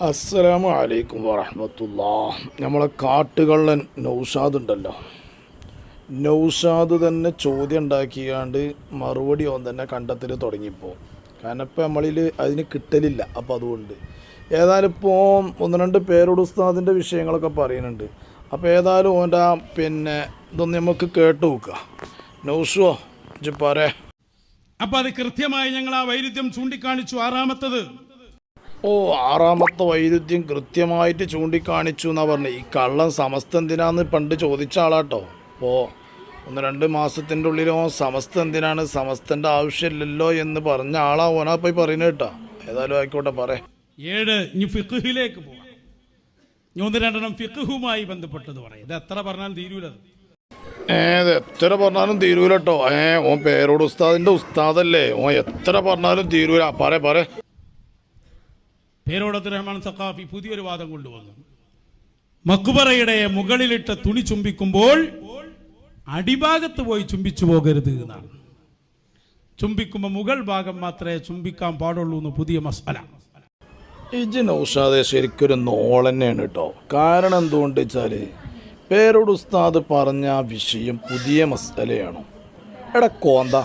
അസ്സലാമു അലൈക്കും വറഹമത്തുല്ലാ നമ്മളെ കാട്ടുകള്ളൻ നൗഷാദ് ഉണ്ടല്ലോ. നൗഷാദ് തന്നെ ചോദ്യം ഉണ്ടാക്കിയാണ്ട് മറുപടി ഓൻ തന്നെ കണ്ടെത്തൽ തുടങ്ങിപ്പോൾ കാരണം ഇപ്പം നമ്മളിൽ അതിന് കിട്ടലില്ല. അപ്പോൾ അതുകൊണ്ട്. ഏതായാലും ഇപ്പോൾ ഒന്ന് രണ്ട് പേരോട് ഉസ്താദിന്റെ വിഷയങ്ങളൊക്കെ പറയുന്നുണ്ട്. അപ്പോൾ ഏതായാലും ഓന്റെ പിന്നെ ഇതൊന്ന് നമുക്ക് കേട്ടു നോക്കുക നൗഷോ പറേ. അപ്പൊ അത് കൃത്യമായി ഞങ്ങൾ ആ വൈരുദ്ധ്യം ചൂണ്ടിക്കാണിച്ചു. ആറാമത്തത് ഓ ആറാമത്തെ വൈരുദ്ധ്യം കൃത്യമായിട്ട് ചൂണ്ടിക്കാണിച്ചു എന്നാ പറഞ്ഞു. ഈ കള്ളം സമസ്ത എന്തിനാന്ന് പണ്ട് ചോദിച്ച ആളാട്ടോ. ഓ ഒന്ന് രണ്ട് മാസത്തിന്റെ ഉള്ളിലോ സമസ്ത എന്തിനാണ് സമസ്തന്റെ ആവശ്യമില്ലല്ലോ എന്ന് പറഞ്ഞ ആളാ ഓനാ പോയി പറയുന്നത് കേട്ടോ. ഏതായാലും ആയിക്കോട്ടെ പറ. ഏഴ് ഇനി ഫിഖിലേക്ക് പോവാം. ഇനി ഒന്ന് രണ്ടെണ്ണം ഫിഖുമായി ബന്ധപ്പെട്ടത് പറയാം. ഇത് എത്ര പറഞ്ഞാലും തീരൂലത് ഏത് എത്ര പറഞ്ഞാലും തീരൂല ഏ ഓൻ പേരോട് ഉസ്താദിന്റെ ഉസ്താദല്ലേ? ഓ എത്ര പറഞ്ഞാലും തീരൂല. പറ പറ. പേരോടത്ത് റഹ്മാൻ സഖാഫി പുതിയൊരു വാദം കൊണ്ടുവന്നു. മക്ബറയുടെ മുകളിലിട്ട തുണി ചുംബിക്കുമ്പോൾ അടിഭാഗത്ത് പോയി ചുംബിച്ചു പോകരുത് എന്നാണ്. ചുംബിക്കുമ്പോൾ മുകൾ ഭാഗം മാത്രമേ ചുംബിക്കാൻ പാടുള്ളൂ എന്ന് പുതിയ മസാല ഇജി നൗഷാദെ ശരിക്കൊരു നോളന്നെയാണ് കേട്ടോ കാരണം എന്തുകൊണ്ട് വെച്ചാൽ പേരോട് ഉസ്താദ് പറഞ്ഞ ആ വിഷയം പുതിയ മസലയാണ് എടാ കോന്ത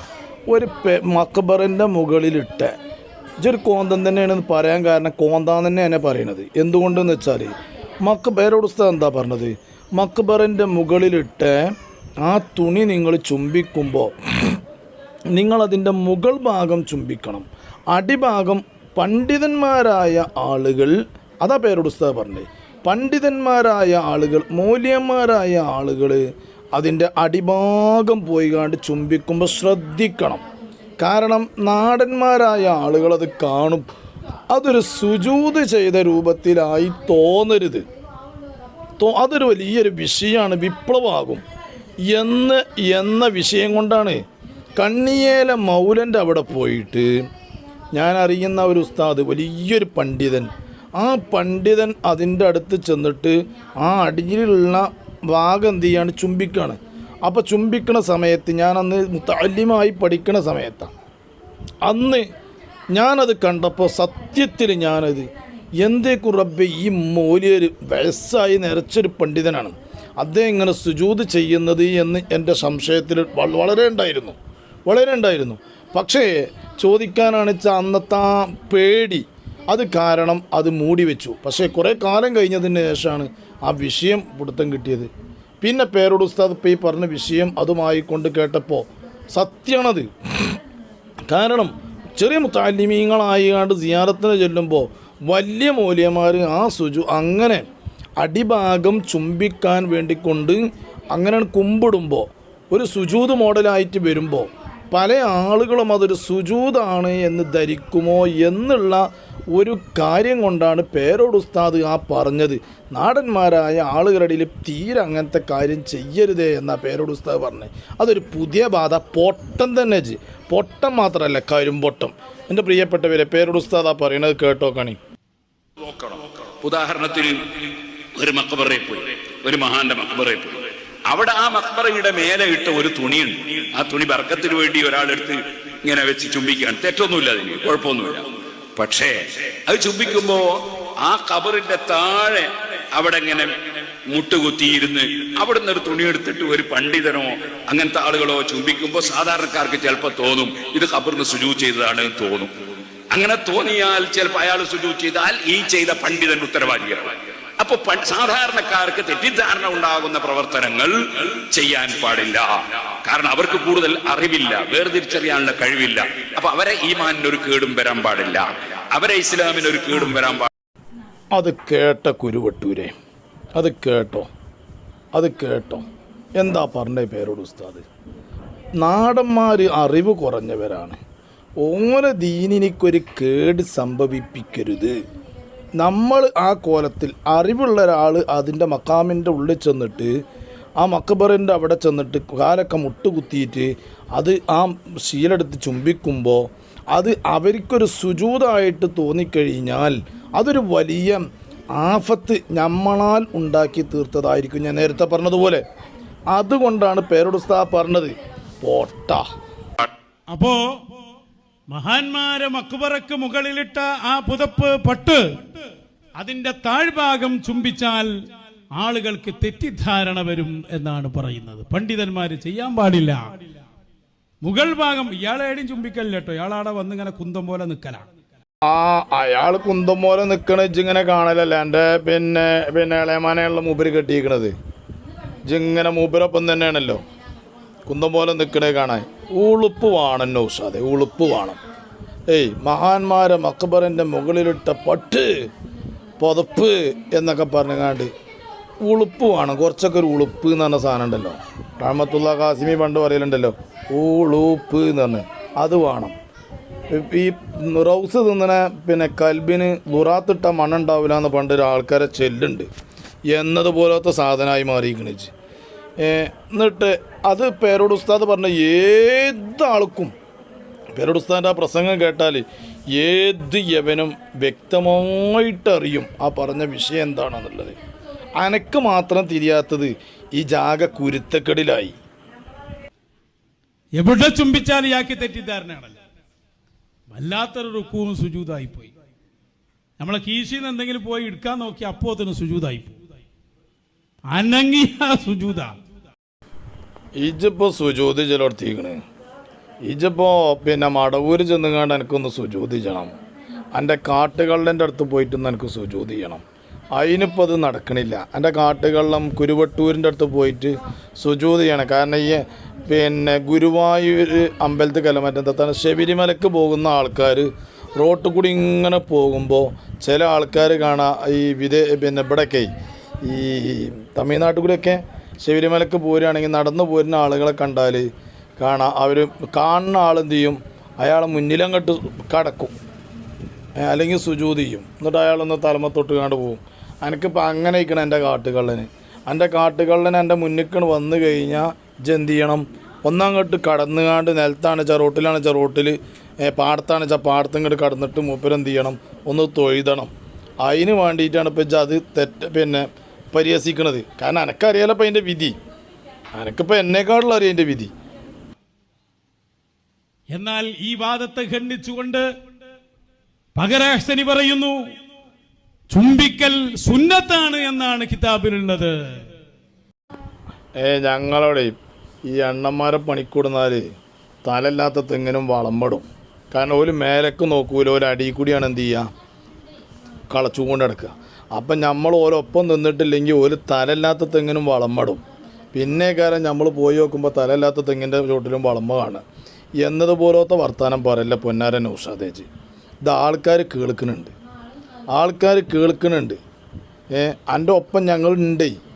ഒരു പെ മക്ബറിന്റെ മുകളിലിട്ട ഇജൊരു കോന്തം തന്നെയാണെന്ന് പറയാൻ കാരണം കോന്താന്ന് തന്നെയാണ് പറയണത്. എന്തുകൊണ്ടെന്ന് വെച്ചാൽ മക്കബേരോട് ഉസ്താദ് എന്താ പറഞ്ഞത്? മക്ബറിന്റെ മുകളിലിട്ട് ആ തുണി നിങ്ങൾ ചുംബിക്കുമ്പോൾ നിങ്ങളതിന്റെ മുകൾ ഭാഗം ചുംബിക്കണം. അടിഭാഗം പണ്ഡിതന്മാരായ ആളുകൾ അതാ പേരോട് ഉസ്താദ് പറഞ്ഞത്. പണ്ഡിതന്മാരായ ആളുകൾ മൂല്യന്മാരായ ആളുകൾ അതിന്റെ അടിഭാഗം പോയി കണ്ട് ചുംബിക്കുമ്പോൾ ശ്രദ്ധിക്കണം. കാരണം നാടന്മാരായ ആളുകളത് കാണും. അതൊരു സുജൂത് ചെയ്ത രൂപത്തിലായി തോന്നരുത്. തോ അതൊരു വലിയൊരു വിഷയമാണ് വിപ്ലവമാകും. എന്ന് എന്ന വിഷയം കൊണ്ടാണ് കണ്ണിയേല മൗലന്റെ അവിടെ പോയിട്ട് ഞാൻ അറിയുന്ന ഒരു ഉസ്താദ് വലിയൊരു പണ്ഡിതൻ. ആ പണ്ഡിതൻ അതിന്റെ അടുത്ത് ചെന്നിട്ട് ആ അടിയിലുള്ള ഭാഗം എന്ത് ചെയ്യാണ്? ചുംബിക്കാണ് അപ്പോൾ ചുംബിക്കണ സമയത്ത് ഞാനന്ന് മുത്തല്യമായി പഠിക്കണ സമയത്താണ് അന്ന് ഞാനത് കണ്ടപ്പോൾ സത്യത്തിൽ ഞാനത് എന്തേക്കും റബ്ബെ ഈ മൂലിയർ വയസ്സായി നിറച്ചൊരു പണ്ഡിതനാണ്. അദ്ദേഹം ഇങ്ങനെ സുജൂത് ചെയ്യുന്നത് എന്ന് എന്റെ സംശയത്തിൽ വളരെ ഉണ്ടായിരുന്നു. വളരെ ഉണ്ടായിരുന്നു. പക്ഷേ ചോദിക്കാനാണ് വെച്ചാൽ അന്നത്തെ ആ പേടി. അത് കാരണം അത് മൂടി വെച്ചു. പക്ഷേ കുറേ കാലം കഴിഞ്ഞതിന് ശേഷമാണ് ആ വിഷയം പിടുത്തം കിട്ടിയത്. പിന്നെ പേരോട് ഉസ്താദ് ഇപ്പോൾ ഈ പറഞ്ഞ വിഷയം അതുമായി കൊണ്ട് കേട്ടപ്പോൾ സത്യമാണത് കാരണം ചെറിയ മുത്താലിമീങ്ങളായിക്കാണ്ട് സിയാറത്തിന് ചെല്ലുമ്പോൾ വലിയ മൂല്യമാർ ആ സുജു അങ്ങനെ അടിഭാഗം ചുംബിക്കാൻ വേണ്ടിക്കൊണ്ട് അങ്ങനെ കുമ്പിടുമ്പോൾ ഒരു സുജൂത് മോഡലായിട്ട് വരുമ്പോൾ പല ആളുകളും അതൊരു സുജൂതാണ് എന്ന് ധരിക്കുമോ എന്നുള്ള ഒരു കാര്യം കൊണ്ടാണ് പേരോട് ഉസ്താദ് ആ പറഞ്ഞത്. നാടന്മാരായ ആളുകളുടെ ഇടയിൽ തീരെ അങ്ങനത്തെ കാര്യം ചെയ്യരുതേ എന്നാണ് പേരോട് ഉസ്താദ് പറഞ്ഞത്. അതൊരു പുതിയ ബാധ പൊട്ടം തന്നെ ജി. പൊട്ടം മാത്രമല്ല കരിമ്പൊട്ടം എന്റെ പ്രിയപ്പെട്ടവരെ പേരോട് ഉസ്താദ് പറയണത് കേട്ടോ കണി ഉദാഹരണത്തിന് ഒരു മക്കബറയിൽ പോയി ഒരു മഹാന്റെ മക്കബറയിൽ പോയി. അവിടെ ആ മക്ബറയുടെ മേലെ ഇട്ട ഒരു തുണിയുണ്ട്. ആ തുണി ബർക്കത്തിന് വേണ്ടി ഒരാളെടുത്ത് ഇങ്ങനെ വെച്ച് ചുംബിക്കുകയാണ്. തെറ്റൊന്നുമില്ല അതിന് കുഴപ്പമൊന്നുമില്ല. പക്ഷേ അത് ചുംബിക്കുമ്പോ ആ കബറിന്റെ താഴെ അവിടെ ഇങ്ങനെ മുട്ടുകുത്തിയിരുന്ന് അവിടെ നിന്ന് ഒരു തുണി എടുത്തിട്ട് ഒരു പണ്ഡിതനോ അങ്ങനത്തെ ആളുകളോ ചുംബിക്കുമ്പോ സാധാരണക്കാർക്ക് ചിലപ്പോൾ തോന്നും ഇത് കബറിന് സുജൂ ചെയ്തതാണ് തോന്നും. അങ്ങനെ തോന്നിയാൽ ചിലപ്പോൾ അയാൾ സുജൂ ചെയ്താൽ ഈ ചെയ്ത പണ്ഡിതൻ ഉത്തരവാദിയാണ്. അപ്പൊ സാധാരണക്കാർക്ക് തെറ്റിദ്ധാരണ ഉണ്ടാകുന്ന പ്രവർത്തനങ്ങൾ ചെയ്യാൻ പാടില്ല. കാരണം അവർക്ക് കൂടുതൽ അറിവില്ല വേർതിരിച്ചറിയാനുള്ള കഴിവില്ല. അപ്പൊ അവരെ ഈമാനിന് ഒരു കേടും വരാൻ പാടില്ല. അവരെ ഇസ്ലാമിനൊരു കേടും വരാൻ പാടില്ല. അത് കേട്ട കുരുവട്ടൂരെ അത് കേട്ടോ അത് കേട്ടോ. എന്താ പറഞ്ഞ പേരോട് ഉസ്താദ്? നാടന്മാർ അറിവ് കുറഞ്ഞവരാണ്. ഓരോ ദീനിനിക്കൊരു കേട് സംഭവിപ്പിക്കരുത്. നമ്മൾ ആ കോലത്തിൽ അറിവുള്ള ഒരാൾ അതിന്റെ മക്കാമിന്റെ ഉള്ളിൽ ചെന്നിട്ട് ആ മക്കബറിന്റെ അവിടെ ചെന്നിട്ട് കാലൊക്കെ മുട്ടുകുത്തിയിട്ട് അത് ആ ശീലെടുത്ത് ചുംബിക്കുമ്പോൾ അത് അവർക്കൊരു സുജൂതായിട്ട് തോന്നിക്കഴിഞ്ഞാൽ അതൊരു വലിയ ആഫത്ത് നമ്മളാൽ ഉണ്ടാക്കി തീർത്തതായിരിക്കും. ഞാൻ നേരത്തെ പറഞ്ഞതുപോലെ. അതുകൊണ്ടാണ് പേരോടുസ്താ പറഞ്ഞത്. പോട്ട. അപ്പോ മഹാന്മാരെ മക്ബറക്ക് മുകളിലിട്ട ആ പുതപ്പ് പട്ട് അതിന്റെ താഴ്ഭാഗം ചുംബിച്ചാൽ ആളുകൾക്ക് തെറ്റിദ്ധാരണ വരും എന്നാണ് പറയുന്നത്. പണ്ഡിതന്മാര് ചെയ്യാൻ പാടില്ല. മുകൾ ഭാഗം ഇയാളെ ഏടിയും ചുംബിക്കലില്ല കേട്ടോ. ഇയാളാടെ വന്ന് ഇങ്ങനെ കുന്തം പോലെ നിൽക്കലാണ് ആ അയാൾ കുന്തം പോലെ നിക്കണ ഇങ്ങനെ കാണലല്ല? എന്റെ പിന്നെ പിന്നെ ഇളയമാനെയുള്ള മൂപ്പര് കെട്ടിയിരിക്കണത്. ഇങ്ങനെ മൂപ്പരൊപ്പം തന്നെയാണല്ലോ. കുന്തം പോലെ നിൽക്കണേ കാണാൻ. ഉളുപ്പ് വേണം ഉസാദെ ഉളുപ്പ് വേണം. ഏയ് മഹാന്മാരെ മക്കബറിന്റെ മുകളിലിട്ട പട്ട് പുതപ്പ് എന്നൊക്കെ പറഞ്ഞങ്ങാണ്ട് ഉളുപ്പ് വേണം. കുറച്ചൊക്കെ ഒരു ഉളുപ്പ് എന്ന് പറഞ്ഞ സാധനം ഉണ്ടല്ലോ. റഹമത്തുള്ള കാസിമി പണ്ട് പറയലുണ്ടല്ലോ ഉളുപ്പ് എന്ന് പറഞ്ഞ്. അത് വേണം. ഈ റൗസ് തിന്നണ പിന്നെ കൽബിന് ദുറാത്തിട്ട മണ്ണുണ്ടാവില്ല എന്ന് പണ്ട് ഒരു ആൾക്കാരെ ചെല്ലുണ്ട്. എന്നതുപോലത്തെ സാധനമായി മാറിയിരിക്കണിച്ച് എന്നിട്ട് അത് പേരോട് ഉസ്താദ് പറഞ്ഞ ഏതാൾക്കും പേരോട് ഉസ്താദിന്റെ ആ പ്രസംഗം കേട്ടാൽ ഏത് യവനും വ്യക്തമായിട്ടറിയും ആ പറഞ്ഞ വിഷയം എന്താണെന്നുള്ളത്. അനക്ക് മാത്രം തിരിയാത്തത് ഈ ജാഗ കുരുത്തക്കെടിലായി. എവിടെ ചുംബിച്ചാൽ ഇയാൾക്ക് തെറ്റിദ്ധാരണയാണല്ലോ. വല്ലാത്തൊരു റുക്കുവും സുജൂതായി പോയി നമ്മളെ കീശിൽ എന്തെങ്കിലും പോയി എടുക്കാൻ നോക്കി അപ്പോ തന്നെ സുജൂതായി പോയി അനങ്ങിയ സുജൂത. ഇജിപ്പോൾ സുജോതി ചിലർത്തിക്കണ് ഇജിപ്പോൾ പിന്നെ മടവൂര് ചെന്നുകാണ്ട് എനിക്കൊന്ന് സുജോതി ചെയ്യണം എന്റെ കാട്ടുകള്ളന്റെ അടുത്ത് പോയിട്ടൊന്ന് എനിക്ക് സുജോതി ചെയ്യണം അതിനിപ്പോൾ അത് നടക്കണില്ല. എന്റെ കാട്ടുകള്ളം കുരുവട്ടൂരിന്റെ അടുത്ത് പോയിട്ട് സുജൂതി ചെയ്യണം കാരണം ഈ പിന്നെ ഗുരുവായൂർ അമ്പലത്തിൽ കലമറ്റത്താണ് ശബരിമലക്ക് പോകുന്ന ആൾക്കാർ റോട്ട് കൂടി ഇങ്ങനെ പോകുമ്പോൾ ചില ആൾക്കാർ കാണാം ഈ വിദേ പിന്നെ ഇവിടെയൊക്കെ ഈ തമിഴ്നാട്ടിൽ കൂടിയൊക്കെ ശബരിമലക്ക് പോരുകയാണെങ്കിൽ നടന്നു പോരുന്ന ആളുകളെ കണ്ടാൽ കാണാം അവർ കാണുന്ന ആളെന്ത് ചെയ്യും? അയാൾ മുന്നിലങ്ങോട്ട് കടക്കും. അല്ലെങ്കിൽ സുജൂതി ചെയ്യും. എന്നിട്ട് അയാളൊന്ന് തലമ തൊട്ട് കണ്ട് പോകും എനിക്കിപ്പോൾ അങ്ങനെ ഇരിക്കണം എന്റെ കാട്ടുകള്ളന്. എന്റെ കാട്ടുകള്ളന് എന്റെ മുന്നിക്കണ് വന്നു കഴിഞ്ഞാൽ ജന്തി ചെയ്യണം? ഒന്നങ്ങോട്ട് കടന്നുകാണ്ട് നിലത്താണ് വെച്ചാൽ റോട്ടിലാണ് വെച്ചാൽ റോട്ടിൽ പാടത്താണ് വെച്ചാൽ പാടത്തും ഇങ്ങോട്ട് കടന്നിട്ട് മൂപ്പരെന്ത് ചെയ്യണം? ഒന്ന് തൊഴുതണം. അതിന് വേണ്ടിയിട്ടാണ് ഇപ്പം അത് തെറ്റ് പിന്നെ പരിഹസിക്കണത്. കാരണം എനക്കറിയാലോ ഇപ്പം അതിന്റെ വിധി. എനക്കിപ്പോൾ എന്നെക്കാളുള്ള അറിയാം അതിന്റെ വിധി. എന്നാൽ ഈ വാദത്തെ ഖണ്ഡിച്ചുകൊണ്ട് പകരാഷ്ടനി പറയുന്നു ചുംബിക്കൽ സുന്നത്താണ് എന്നാണ് കിതാബിലുള്ളത് ഏ ഞങ്ങളവിടെ ഈ അണ്ണന്മാരെ പണിക്കൂടുന്നാൽ തലല്ലാത്ത തെങ്ങിനും വളമ്പടും കാരണം ഒരു മേലക്ക് നോക്കൂല ഒരു അടിയിൽ കൂടിയാണ് എന്ത് ചെയ്യുക? കളച്ചുകൊണ്ട് കിടക്കുക അപ്പം നമ്മൾ ഓരൊപ്പം നിന്നിട്ടില്ലെങ്കിൽ ഒരു തലല്ലാത്ത തെങ്ങിനും വളമ്പടും പിന്നെ കാരണം നമ്മൾ പോയി നോക്കുമ്പോൾ തലല്ലാത്ത തെങ്ങിന്റെ ചോട്ടിലും വളമ്പാണ് എന്നതുപോലത്തെ വർത്തമാനം പറയല്ല പൊന്നാരൻ ഉഷാദേജി ഇത് ആൾക്കാർ കേൾക്കുന്നുണ്ട്. ആൾക്കാർ കേൾക്കുന്നുണ്ട്. എന്റെ ഒപ്പം ഞങ്ങളുണ്ട്.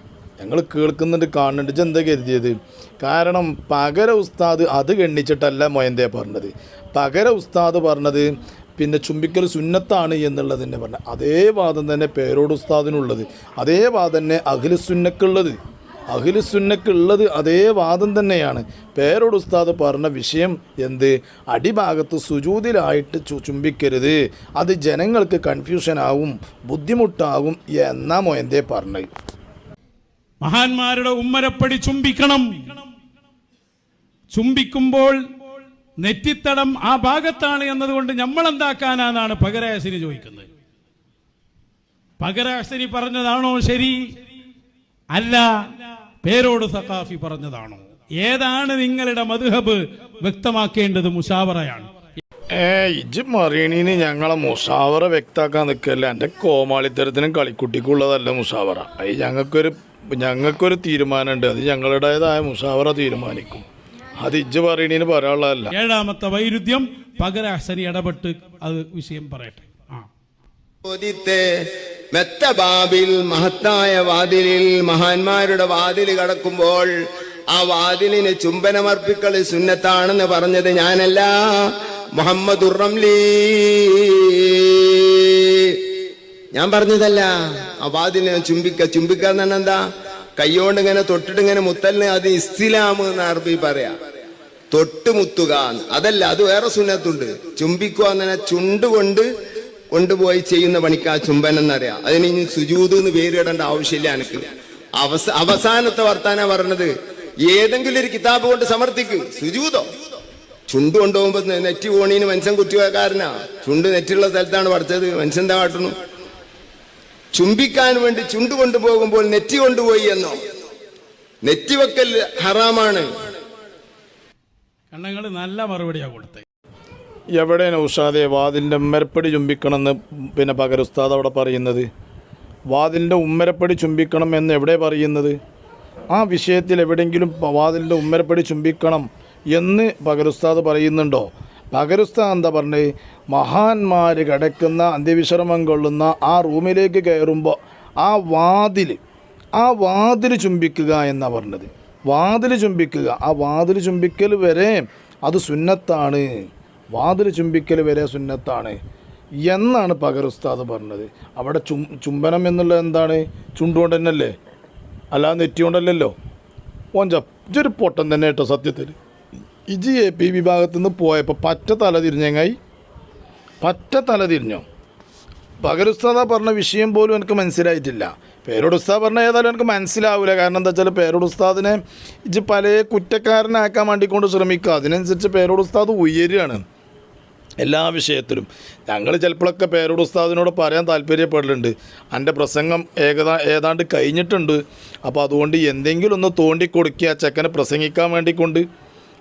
ഞങ്ങൾ കേൾക്കുന്നുണ്ട് കാണുന്നുണ്ട്. ഇതെന്താ കരുതിയത്? കാരണം പകര ഉസ്താദ് അത് ഗണ്ണിച്ചിട്ടല്ല മൊയന്തേ പറഞ്ഞത്. പകര ഉസ്താദ് പറഞ്ഞത് പിന്നെ ചുംബിക്കൽ സുന്നത്താണ് എന്നുള്ളത് തന്നെ പറഞ്ഞത്. അതേ വാദം തന്നെ പേരോട് ഉസ്താദിനുള്ളത് അതേ വാദം തന്നെ അഖില സുന്നക്കുള്ളത് അഖില സുന്നക്കുള്ളത് അതേ വാദം തന്നെയാണ്. പേരോട് ഉസ്താദ് പറഞ്ഞ വിഷയം എന്ത്? അടിഭാഗത്ത് സുജൂതിലായിട്ട് ചുംബിക്കരുത്. അത് ജനങ്ങൾക്ക് കൺഫ്യൂഷനാവും ബുദ്ധിമുട്ടാവും എന്നാ മൊയന്തേ പറഞ്ഞത്. മഹാന്മാരുടെ ഉമ്മരപ്പടി ചുംബിക്കണം. ചുംബിക്കുമ്പോൾ നെറ്റിത്തടം ആ ഭാഗത്താണ് എന്നതുകൊണ്ട് നമ്മൾ എന്താക്കാനാണ് പകരാശിനി ചോദിക്കുന്നത്. പകരാശിനി പറഞ്ഞതാണോ ശരി? അല്ല പേരോട് സഖാഫി പറഞ്ഞതാണോ? ഏതാണ് നിങ്ങളുടെ മധുഹബ് വ്യക്തമാക്കേണ്ടത് മുഷാവറയാണ്? ഏ ഇജ് മറിയണീന് ഞങ്ങളെ മുഷാവറ വ്യക്താക്കാൻ നിൽക്കല്ല എന്റെ കോമാളിത്തരത്തിനും കളിക്കുട്ടിക്കുള്ളതല്ല മുഷാവറ. അത് ഞങ്ങൾക്കൊരു ഞങ്ങൾക്കൊരു തീരുമാനമുണ്ട്. അത് ഞങ്ങളുടേതായ മുഷാവറ തീരുമാനിക്കും. അത് ഇജ്ജ് പറയണീന് പറയാനുള്ളതല്ല. ഏഴാമത്തെ വൈരുദ്ധ്യം പകര പകരാശനി ഇടപെട്ട് അത് വിഷയം പറയട്ടെ. മെത്തബാബിൽ മെത്ത ബാബിൽ മഹത്തായ വാതിലിൽ മഹാന്മാരുടെ വാതിൽ കടക്കുമ്പോൾ ആ വാതിലിന് ചുംബനമർപ്പിക്കൽ സുന്നത്താണെന്ന് പറഞ്ഞത് ഞാനല്ല മുഹമ്മദ് റംലി. ഞാൻ പറഞ്ഞതല്ല ആ വാതിലിനെ ചുംബിക്ക ചുംബിക്കാന്ന് പറഞ്ഞാ എന്താ? കൈയോണ്ട് ഇങ്ങനെ തൊട്ടിട്ട് ഇങ്ങനെ മുത്തലിന് അത് ഇസ്തിലാം എന്ന് അറബി പറയാ. തൊട്ട് മുത്തുക എന്ന്. അതല്ല അത് വേറെ സുന്നത്തുണ്ട്. ചുംബിക്കുക എന്നെ ചുണ്ട് കൊണ്ട് കൊണ്ടുപോയി ചെയ്യുന്ന പണിക്ക് ആ ചുംബൻ എന്നറിയാം അതിന് ഇനി സുജൂത് എന്ന് പേരിടേണ്ട ആവശ്യമില്ല എനിക്ക്. അവസ അവസാനത്തെ വർത്താന പറഞ്ഞത്. ഏതെങ്കിലും ഒരു കിതാബ് കൊണ്ട് സമർത്ഥിക്കും. സുജൂതോ? ചുണ്ട് കൊണ്ടുപോകുമ്പോ നെറ്റ് പോണീന് മനുഷ്യൻ കുറ്റിവെക്കാരനാ. ചുണ്ട് നെറ്റുള്ള സ്ഥലത്താണ് പഠിച്ചത് മനുഷ്യൻ എന്താ കാട്ടുന്നു ചുംബിക്കാൻ വേണ്ടി ചുണ്ട് കൊണ്ടുപോകുമ്പോൾ നെറ്റി കൊണ്ടുപോയി എന്നോ? നെറ്റിവെക്കൽ ഹറാമാണ്. കണ്ണങ്ങൾ നല്ല മറുപടിയാണ് കൊടുത്തത് എവിടെയാണ് നൗഷാദെ വാതിലിന്റെ ഉമ്മരപ്പടി ചുംബിക്കണമെന്ന് പിന്നെ പകരുസ്താദ് അവിടെ പറയുന്നത്? വാതിലിന്റെ ഉമ്മരപ്പടി ചുംബിക്കണം എന്ന് എവിടെ പറയുന്നത്? ആ വിഷയത്തിൽ എവിടെയെങ്കിലും വാതിലിന്റെ ഉമ്മരപ്പടി ചുംബിക്കണം എന്ന് പകരുസ്താദ് പറയുന്നുണ്ടോ? പകരുസ്താദ് എന്താ പറഞ്ഞത് മഹാന്മാർ കിടക്കുന്ന അന്ത്യവിശ്രമം കൊള്ളുന്ന ആ റൂമിലേക്ക് കയറുമ്പോൾ ആ വാതിൽ ആ വാതിൽ ചുംബിക്കുക എന്നാണ് പറഞ്ഞത്. വാതിൽ ചുംബിക്കുക. ആ വാതിൽ ചുംബിക്കൽ വരെ അത് സുന്നത്താണ്. വാതിൽ ചുംബിക്കൽ വരെ സുന്നത്താണ്. എന്നാണ് പകരുസ്താദ് പറഞ്ഞത്. അവിടെ ചും ചുംബനം എന്നുള്ളത് എന്താണ്? ചുണ്ടുകൊണ്ട് തന്നെയല്ലേ? അല്ലാതെ നെറ്റി ഓൻ ഒരു പൊട്ടം തന്നെ കേട്ടോ സത്യത്തിൽ. ഇജി എ പി വിഭാഗത്തിൽ നിന്ന് പോയപ്പോൾ പറ്റ തല തിരിഞ്ഞെങ്ങായി പറ്റ തല തിരിഞ്ഞോ? പകരുസ്താദ പറഞ്ഞ വിഷയം പോലും എനിക്ക് മനസ്സിലായിട്ടില്ല. പേരോട് ഉസ്താദ് പറഞ്ഞാൽ ഏതായാലും എനിക്ക് മനസ്സിലാവില്ല കാരണം എന്താ വെച്ചാൽ പേരോട് ഉസ്താദിനെ ഇജ് പല കുറ്റക്കാരനാക്കാൻ വേണ്ടിക്കൊണ്ട് ശ്രമിക്കുക. അതിനനുസരിച്ച് പേരോട് ഉസ്താദ് ഉയരുകയാണ്. എല്ലാ വിഷയത്തിലും. ഞങ്ങൾ ചിലപ്പോഴൊക്കെ പേരോട് ഉസ്താദിനോട് പറയാൻ താല്പര്യപ്പെടലുണ്ട്. എന്റെ പ്രസംഗം ഏകദാ ഏതാണ്ട് കഴിഞ്ഞിട്ടുണ്ട്. അപ്പോൾ അതുകൊണ്ട് എന്തെങ്കിലും ഒന്ന് തോണ്ടി കൊടുക്കുക ചെക്കനെ പ്രസംഗിക്കാൻ വേണ്ടിക്കൊണ്ട്.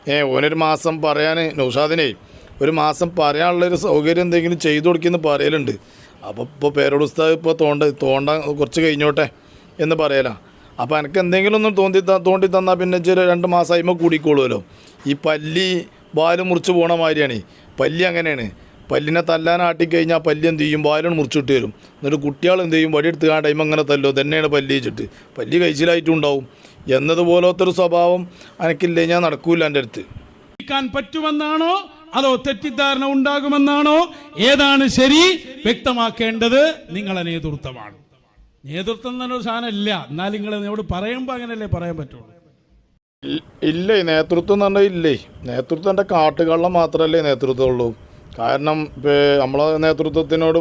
ഏ ഓനൊരു മാസം പറയാൻ നൗഷാദിനെ ഒരു മാസം പറയാനുള്ളൊരു സൗകര്യം എന്തെങ്കിലും ചെയ്തു കൊടുക്കുമെന്ന് പറയലുണ്ട്. അപ്പോൾ ഇപ്പോൾ പേരോട് ഉസ്താദ് ഇപ്പോൾ തോണ്ട തോണ്ട കുറച്ച് കഴിഞ്ഞോട്ടെ എന്ന് പറയലാ. അപ്പോൾ എനിക്ക് എന്തെങ്കിലും ഒന്നും തോന്നി തോണ്ടി തന്നാൽ പിന്നെ ചില രണ്ട് മാസമായിമ്പോൾ കൂടിക്കോളുമല്ലോ ഈ പല്ലി ബാൽ മുറിച്ച് പോണ മാതിരിയാണ്. പല്ലി അങ്ങനെയാണ്. പല്ലിനെ തല്ലാൻ ആട്ടിക്കഴിഞ്ഞാൽ പല്ലി എന്ത് ചെയ്യും? ബാലും മുറിച്ചിട്ട് വരും. എന്നിട്ട് കുട്ടികൾ എന്ത് ചെയ്യും? വടിയെടുത്ത് ആ ടൈം അങ്ങനെ തല്ലോ. തന്നെയാണ് പല്ലി വെച്ചിട്ട്. പല്ലി കഴിച്ചിലായിട്ടും ഉണ്ടാവും. എന്നതുപോലത്തെ ഒരു സ്വഭാവം എനിക്കില്ലേ ഞാൻ നടക്കൂല എന്റെ അടുത്ത്. പറ്റുമെന്നാണോ? അതോ തെറ്റിദ്ധാരണ ഉണ്ടാകുമെന്നാണോ? ഏതാണ് ശരി? വ്യക്തമാക്കേണ്ടത് നിങ്ങളെ നേതൃത്വമാണ്. നേതൃത്വം എന്നൊരു സാധനം ഇല്ല. എന്നാൽ നിങ്ങൾ എന്നോട് പറയുമ്പോൾ അങ്ങനല്ലേ പറയാൻ പറ്റുള്ളൂ. ഇല്ലേ നേതൃത്വം എന്ന് പറഞ്ഞാൽ ഇല്ലേ. നേതൃത്വം എന്റെ കാട്ടുകള്ളം മാത്രമല്ലേ നേതൃത്വമുള്ളൂ. കാരണം നമ്മളെ നേതൃത്വത്തിനോട്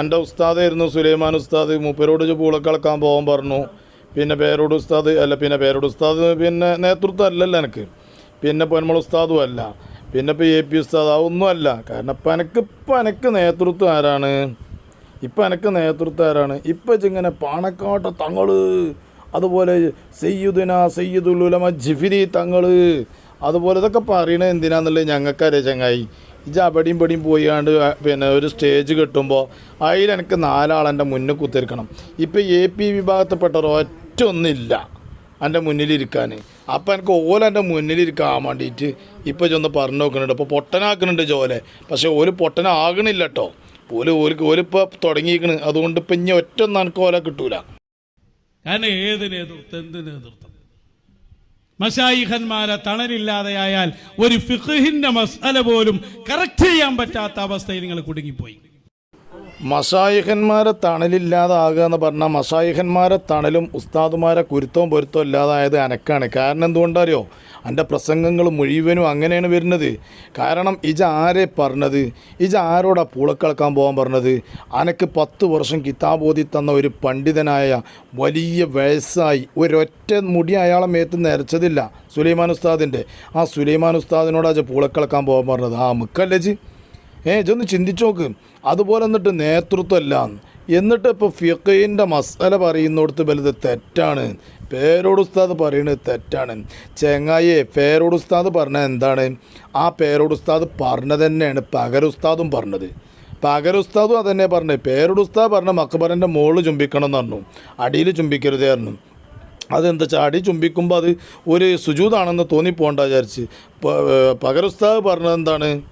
എന്റെ ഉസ്താദായിരുന്നു സുലൈമാൻ ഉസ്താദ്. മൂപ്പരോട് പൂളക്കളക്കാൻ പൂള പോകാൻ പറഞ്ഞു. പിന്നെ പേരോട് ഉസ്താദ് അല്ല പിന്നെ പേരോട് ഉസ്താദ് പിന്നെ നേതൃത്വം അല്ലല്ലോ എനിക്ക്. പിന്നെ പൊന്മൾ ഉസ്താദും അല്ല. പിന്നെ ഇപ്പോൾ എ പി ഉസ്താദ് അതൊന്നുമല്ല. കാരണം ഇപ്പം എനിക്ക് ഇപ്പം എനിക്ക് നേതൃത്വം ആരാണ്? ഇപ്പം എനിക്ക് നേതൃത്വം ആരാണ്? ഇപ്പം ഇങ്ങനെ പാണക്കാട്ട തങ്ങൾ അതുപോലെ സയ്യുദിന സയ്യുദുലുലമ ജിഫിരി തങ്ങൾ അതുപോലെ ഇതൊക്കെ പറയണത് എന്തിനാന്നുള്ളത് ഞങ്ങൾക്കറിയാം ചങ്ങായി. ഇജ് അവിടെയും ഇവിടെയും പോയാണ്ട് പിന്നെ ഒരു സ്റ്റേജ് കെട്ടുമ്പോൾ അതിൽ എനിക്ക് നാലാളെന്റെ മുന്നിൽ കുത്തിരിക്കണം. ഇപ്പം എ പി വിഭാഗത്തിൽപ്പെട്ട ഒറ്റ ഒന്നില്ല എന്റെ മുന്നിലിരിക്കാൻ അപ്പം എനിക്ക് ഓല എന്റെ മുന്നിലിരിക്കാൻ വേണ്ടിയിട്ട് ഇപ്പം ചെന്ന് പറഞ്ഞു നോക്കുന്നുണ്ട് ഇപ്പോൾ പൊട്ടനാക്കുന്നുണ്ട് ജോലെ. പക്ഷേ ഓൽ പൊട്ടനാകണില്ല കേട്ടോ ഓൽ ഓലിക്ക് ഓലിപ്പോൾ തുടങ്ങിയിരിക്കണ്. അതുകൊണ്ട് ഇപ്പം ഇനി ഒറ്റ ഒന്നും എനിക്ക് ഓല കിട്ടൂല. കാരണം ഏത് നേതൃത്വം എന്ത് നേതൃത്വം? മഷായിഖന്മാരെ തണലില്ലാതെയായാൽ ഒരു ഫിഖിന്റെ മസാല പോലും കറക്റ്റ് ചെയ്യാൻ പറ്റാത്ത അവസ്ഥയിൽ നിങ്ങൾ കുടുങ്ങിപ്പോയി. മഷായിഖന്മാരെ തണലില്ലാതാകുക എന്ന് പറഞ്ഞാൽ മസായിഹന്മാരെ തണലും ഉസ്താദുമാരെ കുരുത്തവും പൊരുത്തവും ഇല്ലാതായത് അനക്കാണ്. കാരണം എന്തുകൊണ്ടറിയോ? എന്റെ പ്രസംഗങ്ങൾ മുഴുവനും അങ്ങനെയാണ് വരുന്നത്. കാരണം ഇജ ആരെ പറഞ്ഞത്? ഇജ ആരോടാ പൂളക്കളക്കാൻ പോകാൻ പറഞ്ഞത്? അനക്ക് പത്ത് വർഷം കിതാബോധി തന്ന ഒരു പണ്ഡിതനായ വലിയ വയസ്സായി ഒരൊറ്റ മുടി അയാളെ മേത്ത് നിരച്ചതില്ല സുലൈമാൻ ഉസ്താദിന്റെ ആ സുലൈമാൻ ഉസ്താദിനോടാ പൂളക്കളക്കാൻ പോകാൻ പറഞ്ഞത്? ആ മുക്കല്ലേ ഏ ഇതൊന്ന് ചിന്തിച്ചു നോക്ക്. അതുപോലെ എന്നിട്ട് നേതൃത്വം അല്ല എന്നിട്ട് ഇപ്പോൾ ഫിഖീന്റെ മസാല പറയുന്നിടത്ത് വലുത് തെറ്റാണ്. പേരോട് ഉസ്താദ് പറയുന്നത് തെറ്റാണ്. ചെങ്ങായെ പേരോട് ഉസ്താദ് പറഞ്ഞത് എന്താണ്? ആ പേരോട് ഉസ്താദ് പറഞ്ഞത് തന്നെയാണ് പകരുസ്താദും പറഞ്ഞത്. പകരുസ്താദും അതന്നെ പറഞ്ഞത്. പേരോട് ഉസ്താദ് പറഞ്ഞ മക്കബറിന്റെ മുകളിൽ ചുംബിക്കണം എന്ന് പറഞ്ഞു അടിയിൽ ചുംബിക്കരുതേ പറഞ്ഞു അതെന്താ വെച്ചാൽ അടി ചുംബിക്കുമ്പോൾ അത് ഒരു സുജൂതാണെന്ന് തോന്നിപ്പോണ്ട വിചാരിച്ച്. പകരുസ്താദ് പറഞ്ഞത് എന്താണ്?